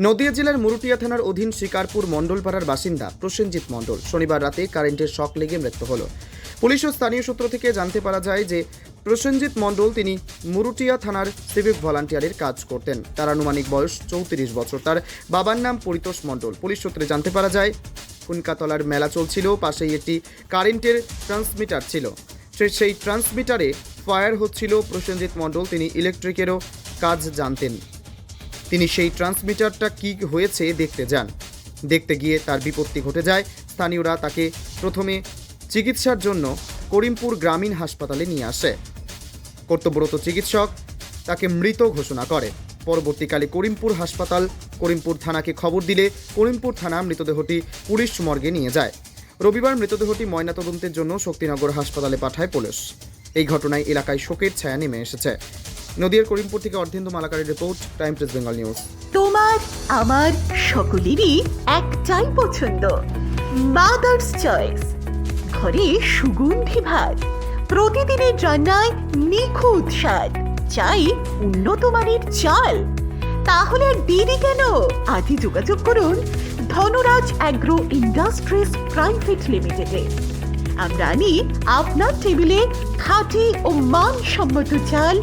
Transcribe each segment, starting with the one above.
নদিয়া জেলার মুরুটিয়া থানার অধীন শিকারপুর মণ্ডলপাড়ার বাসিন্দা প্রসেনজিৎ মণ্ডল শনিবার রাতে কারেন্টের শক লেগে মৃত্যু হল। পুলিশ ও স্থানীয় সূত্র থেকে জানতে পারা যায় যে প্রসেনজিৎ মণ্ডল তিনি মুরুটিয়া থানার সিভিক ভলান্টিয়ারের কাজ করতেন। তার আনুমানিক বয়স চৌত্রিশ বছর। তার বাবার নাম পরিতোষ মণ্ডল। পুলিশ সূত্রে জানতে পারা যায় কুনকাতলার মেলা চলছিল, পাশেই একটি কারেন্টের ট্রান্সমিটার ছিল। সেই ট্রান্সমিটারে ফায়ার হচ্ছিল। প্রসেনজিৎ মণ্ডল তিনি ইলেকট্রিকেরও কাজ জানতেন। তিনি সেই ট্রান্সমিটারটা কি হয়েছে দেখতে যান। দেখতে গিয়ে তার বিপত্তি ঘটে যায়। স্থানীয়রা তাকে প্রথমে চিকিৎসার জন্য করিমপুর গ্রামীণ হাসপাতালে নিয়ে আসে। কর্তব্যরত চিকিৎসক তাকে মৃত ঘোষণা করে। পরবর্তীকালে করিমপুর হাসপাতাল, করিমপুর থানাকে খবর দিলে করিমপুর থানা মৃতদেহটি পুলিশ মর্গে নিয়ে যায়। রবিবার মৃতদেহটি ময়নাতদন্তের জন্য শক্তিনগর হাসপাতালে পাঠায় পুলিশ। এই ঘটনায় এলাকায় শোকের ছায়া নেমে এসেছে। নদিয়ার করিমপুর থেকে Ardhendu মালাকারের report time press Bengal news. তোমার, আমার সকলেরই একটাই পছন্দ। মাদার্স চয়েস ঘরে সুগন্ধি ভাত। প্রতিদিনের রান্নায় নিখুঁত স্বাদ। চাই উন্নত মানের চাল। তাহলে আর দেরি কেন? আজই যোগাযোগ করুন ধনরাজ অ্যাগ্রো ইন্ডাস্ট্রিজ প্রাইভেট লিমিটেডে। আমরা আনি আপনার টেবিলে খাঁটি ও মানসম্মত চাল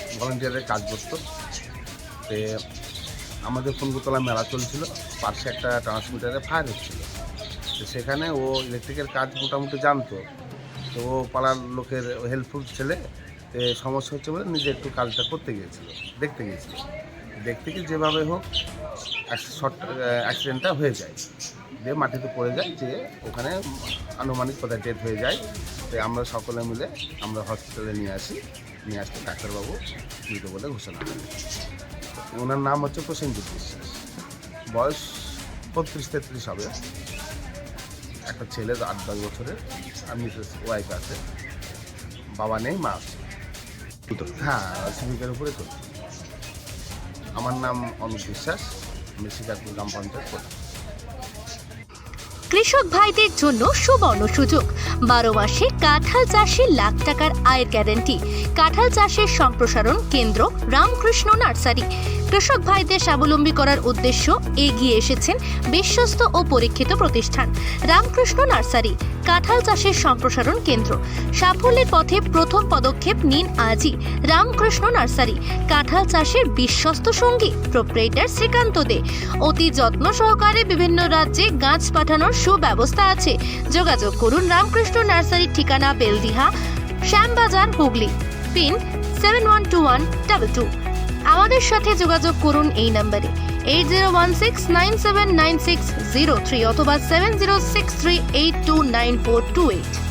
ভলান্টিয়ারের কাজ করতো। তে আমাদের ফুলগুতলা মেলা চলছিল, পাশে একটা ট্রান্সমিটারে ফায়ার হচ্ছিল। তো সেখানে ও ইলেকট্রিকের কাজ মোটামুটি জানতো। তো ও পাড়ার লোকের হেল্পফুল ছেলে সমস্যা হচ্ছে বলে নিজে একটু কাজটা করতে গিয়েছিল, দেখতে গিয়েছিল। দেখতে গিয়ে যেভাবে হোক শর্ট অ্যাক্সিডেন্টটা হয়ে যায়। দিয়ে মাটিতে পড়ে যায় যে ওখানে আনুমানিক কোথায় ডেথ হয়ে যায়। তো আমরা সকলে মিলে আমরা হসপিটালে নিয়ে আসি। নিয়ে আসতে ডাক্তারবাবু মৃত বলে ঘোষণা করেন। ওনার নাম হচ্ছে প্রসেনজিৎ বিশ্বাস। বয়স বত্রিশ তেত্রিশ হবে। একটা ছেলে আট দশ বছরের, আর মিসেস ওয়াইফ আছে। বাবা নেই, মা আছে। হ্যাঁ সিভিকের উপরে চলছে। আমার নাম অনুপ বিশ্বাস, আমি শিকারপুর গ্রাম পঞ্চায়েত প্রধান। কৃষক ভাইদের জন্য সুবর্ণ সুযোগ। বারো মাসে কাঁঠাল চাষে লাখ টাকার আয়ের গ্যারেন্টি। কাঁঠাল চাষের সম্প্রসারণ কেন্দ্র, রামকৃষ্ণ নার্সারি। কৃষক ভাইদের স্বাবলম্বী করার উদ্দেশ্য এগিয়ে এসেছেন বিশ্বস্ত ও পরীক্ষিত প্রতিষ্ঠান, রামকৃষ্ণ নার্সারি। কাঁঠাল চাষের সম্প্রসারণ কেন্দ্র। সাফল্যের পথে প্রথম পদক্ষেপ নিন আজই রামকৃষ্ণ নার্সারি, কাঁঠাল চাষের বিশ্বস্ত সঙ্গী প্রোপ্রেটার শ্রীকান্ত দে। অতি যত্ন সহকারে বিভিন্ন রাজ্যে গাছ পাঠানোর সুব্যবস্থা আছে। যোগাযোগ করুন রামকৃষ্ণ নার্সারির ঠিকানা Beldiha Shyambazar, Hooghly. Pin seven one two one double two. আমাদের সাথে যোগাযোগ করুন এই নম্বরে। Eight zero one six nine seven nine six zero three অথবা seven zero six three eight two nine four two eight